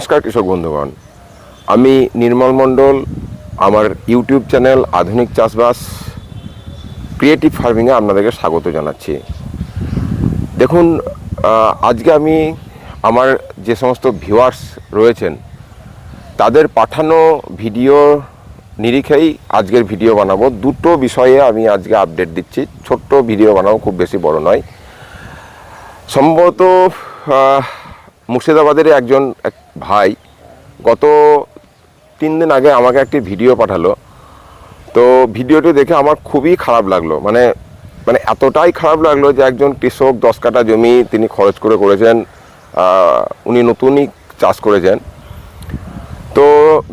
নমস্কার কৃষক বন্ধুগণ। আমি নির্মল মণ্ডল, আমার ইউটিউব চ্যানেল আধুনিক চাষবাস, ক্রিয়েটিভ ফার্মিংয়ে আপনাদেরকে স্বাগত জানাচ্ছি। দেখুন আজকে আমি আমার যে সমস্ত ভিউয়ার্স রয়েছেন, তাদের পাঠানো ভিডিও নিরিখেই আজকের ভিডিও বানাবো। দুটো বিষয়ে আমি আজকে আপডেট দিচ্ছি। ছোট্ট ভিডিও বানাবো খুব বেশি বড় নয়। সম্ভবত মুর্শিদাবাদের একজন এক ভাই গত তিন দিন আগে আমাকে একটি ভিডিও পাঠালো। তো ভিডিওটি দেখে আমার খুবই খারাপ লাগল। মানে মানে এতটাই খারাপ লাগল যে একজন কৃষক দশ কাঠা জমি তিনি খরচ করে করেছেন উনি নতুনই চাষ করেছেন। তো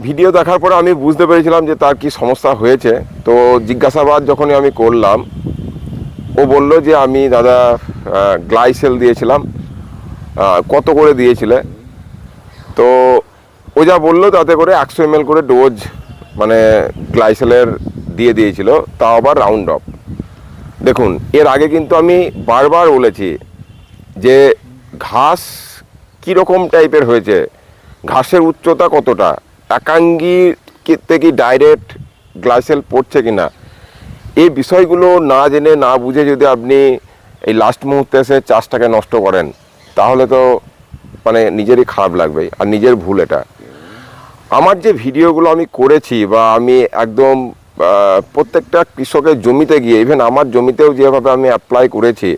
ভিডিও দেখার পরে আমি বুঝতে পেরেছিলাম যে তার কি সমস্যা হয়েছে। তো জিজ্ঞাসাবাদ যখনই আমি করলাম, ও বলল যে আমি দাদা গ্লাইসেল দিয়েছিলাম কত করে দিয়েছিলে? তো ও যা বলল তাতে করে একশো এম করে ডোজ মানে গ্লাইসেলের দিয়ে দিয়েছিল, তাও আবার রাউন্ড অফ। দেখুন, এর আগে কিন্তু আমি বারবার বলেছি যে ঘাস কীরকম টাইপের হয়েছে ঘাসের উচ্চতা কতটা? একাঙ্গি থেকে ডাইরেক্ট গ্লাইসেল পড়ছে কি না এই বিষয়গুলো না জেনে, না বুঝে যদি আপনি এই লাস্ট মুহূর্তে এসে চাষটাকে নষ্ট করেন, তাহলে তো মানে নিজেরই খারাপ লাগবে আর নিজের ভুল এটা। আমার যে ভিডিওগুলো আমি করেছি বা আমি একদম প্রত্যেকটা কৃষকের জমিতে গিয়ে ইভেন আমার জমিতেও যেভাবে আমি অ্যাপ্লাই করেছি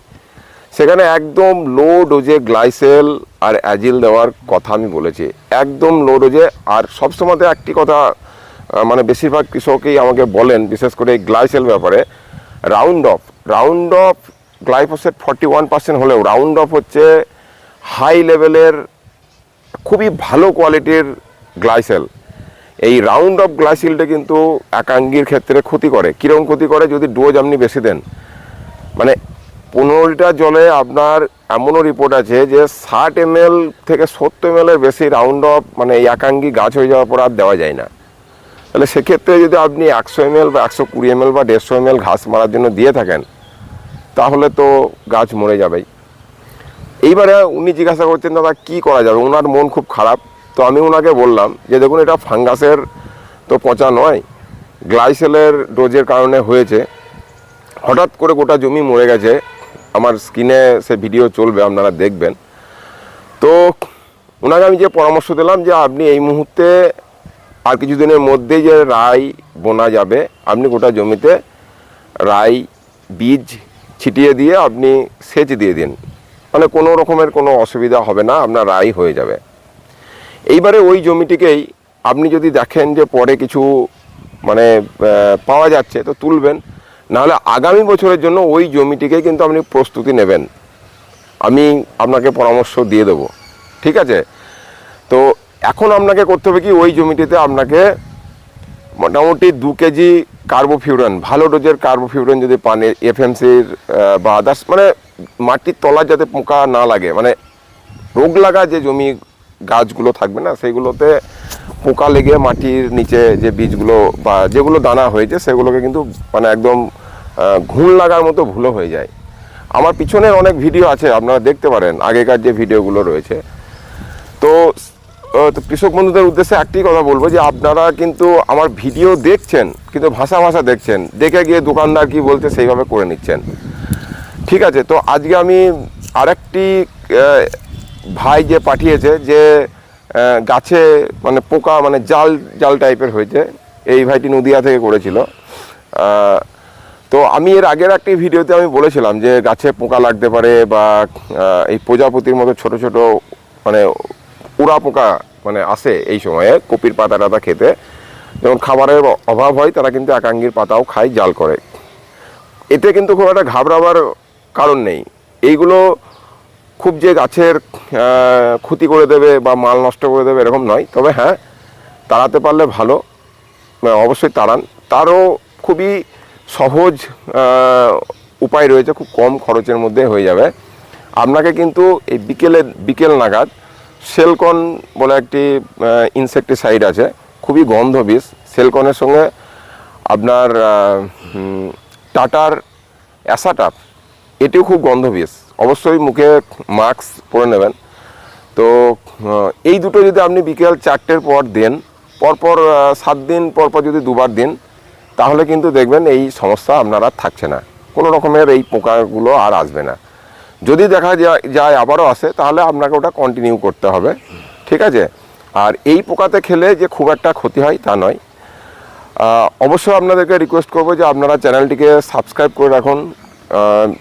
সেখানে একদম লো ডোজে গ্লাইসেল আর অ্যাজিল দেওয়ার কথা আমি বলেছি। একদম লো ডোজে আর সবসময় একটি কথা মানে বেশিরভাগ কৃষকই আমাকে বলেন, বিশেষ করে এই গ্লাইসেল ব্যাপারে round off round off glyphosate forty one percent হলেও রাউন্ড অফ হচ্ছে হাই লেভেলের খুবই ভালো কোয়ালিটির গ্লাইসেল এই রাউন্ড অফ গ্লাইসিলটা কিন্তু একাঙ্গির ক্ষেত্রে ক্ষতি করে। কীরকম ক্ষতি করে? যদি ডোজ আপনি বেশি দেন। মানে পনেরো লিটার জলে আপনার এমনও রিপোর্ট আছে যে ষাট এম থেকে সত্তর এম এর বেশি রাউন্ড অফ মানে একাঙ্গি গাছ হয়ে যাওয়ার পর আর দেওয়া যায় না। তাহলে সেক্ষেত্রে যদি আপনি একশো এম বা একশো কুড়ি এম বা দেড়শো এম ঘাস মারার জন্য দিয়ে থাকেন, তাহলে তো গাছ মরে যাবেই। এইবারে উনি জিজ্ঞাসা করছেন, দাদা, কী করা যাবে? ওনার মন খুব খারাপ। তো আমি ওনাকে বললাম যে, দেখুন, এটা ফাঙ্গাসের তো পচা নয়, গ্লাইসেলের ডোজের কারণে হয়েছে। হঠাৎ করে গোটা জমি মরে গেছে আমার স্ক্রিনে সে ভিডিও চলবে, আপনারা দেখবেন। তো, ওনাকে আমি যে পরামর্শ দিলাম যে আপনি এই মুহূর্তে আর কিছুদিনের মধ্যেই যে রাই বোনা যাবে, আপনি গোটা জমিতে রাই বীজ ছিটিয়ে দিয়ে আপনি সেচ দিয়ে দিন। মানে কোনো রকমের কোনো অসুবিধা হবে না, আপনার রাই হয়ে যাবে। এইবারে ওই জমিটিকেই আপনি যদি দেখেন যে পরে কিছু মানে পাওয়া যাচ্ছে, তো তুলবেন। নাহলে আগামী বছরের জন্য ওই জমিটিকে কিন্তু আপনি প্রস্তুতি নেবেন। আমি আপনাকে পরামর্শ দিয়ে দেবো। ঠিক আছে? তো এখন আপনাকে করতে হবে কি, ওই জমিটিতে আপনাকে মোটামুটি দু কেজি কার্বোফিউরান, ভালো ডোজের কার্বোফিউরান যদি পান এফএমসির বা আদার্স মানে মাটির তলায় যাতে পোকা না লাগে মানে রোগ লাগা যে জমি গাছগুলো থাকবে না সেগুলোতে পোকা লেগে মাটির নিচে যে বীজগুলো বা যেগুলো দানা হয়েছে, সেগুলোকে কিন্তু মানে একদম ঘুণ লাগার মতো ভুলো হয়ে যায়। আমার পিছনের অনেক ভিডিও আছে, আপনারা দেখতে পারেন, আগেকার যে ভিডিওগুলো রয়েছে। তো তো কৃষক বন্ধুদের উদ্দেশ্যে একটি কথা বলব যে, আপনারা কিন্তু আমার ভিডিও দেখছেন, কিন্তু ভাষা ভাষা দেখছেন, দেখে গিয়ে দোকানদার কি বলছে সেইভাবে করে নিচ্ছেন। ঠিক আছে, তো আজকে আমি আরেকটি ভাই যে পাঠিয়েছে যে গাছে মানে পোকা মানে জাল জাল টাইপের হয়েছে। এই ভাইটি নদিয়া থেকে করেছিল। তো আমি এর আগের একটি ভিডিওতে আমি বলেছিলাম যে গাছে পোকা লাগতে পারে বা এই প্রজাপতির মতো ছোট ছোট মানে উড়া পোকা মানে আসে এই সময়ে কপির পাতা টাতা খেতে। যখন খাবারের অভাব হয়, তারা কিন্তু একাঙ্গির পাতাও খায়, জাল করে। এতে কিন্তু খুব একটা ঘাবড়াবার কারণ নেই। এইগুলো খুব যে গাছের ক্ষতি করে দেবে বা মাল নষ্ট করে দেবে এরকম নয়। তবে হ্যাঁ তাড়াতে পারলে ভালো। অবশ্যই তাড়ান। তারও খুবই সহজ উপায় রয়েছে, খুব কম খরচের মধ্যে হয়ে যাবে। আপনাকে কিন্তু এই বিকেলে, বিকেল নাগাদ সেলকন বলে একটি ইনসেকটিসাইড আছে। খুবই গন্ধ বিষ সেলকনের সঙ্গে আপনার টাটার অ্যাসাটাপ, এটিও খুব গন্ধ বিষ অবশ্যই মুখে মাস্ক পরে নেবেন। তো এই দুটো যদি আপনি বিকেল চারটের পর দেন, পরপর সাত দিন, পরপর যদি দুবার দিন, তাহলে কিন্তু দেখবেন এই সমস্যা আপনার আর থাকছে না। কোনো রকমের এই পোকাগুলো আর আসবে না। যদি দেখা যায় যায় আবারও আসে, তাহলে আপনাকে ওটা কন্টিনিউ করতে হবে। ঠিক আছে? আর এই পোকাতে খেলে যে খুব একটা ক্ষতি হয়, তা নয়। অবশ্যই আপনাদেরকে রিকোয়েস্ট করব যে আপনারা চ্যানেলটিকে সাবস্ক্রাইব করে রাখুন।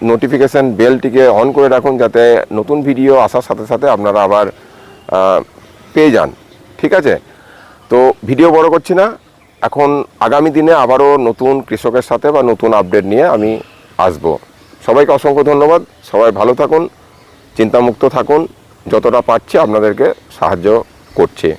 নোটিফিকেশান বেলটিকে অন করে রাখুন যাতে নতুন ভিডিও আসার সাথে সাথে আপনারা আবার পেয়ে যান। ঠিক আছে? তো ভিডিও বড় করছি না। এখন আগামী দিনে আবারও নতুন কৃষকের সাথে বা নতুন আপডেট নিয়ে আমি আসব। সবাইকে অসংখ্য ধন্যবাদ। সবাই ভালো থাকুন, চিন্তামুক্ত থাকুন। যতটা পারছি আপনাদেরকে সাহায্য করছে।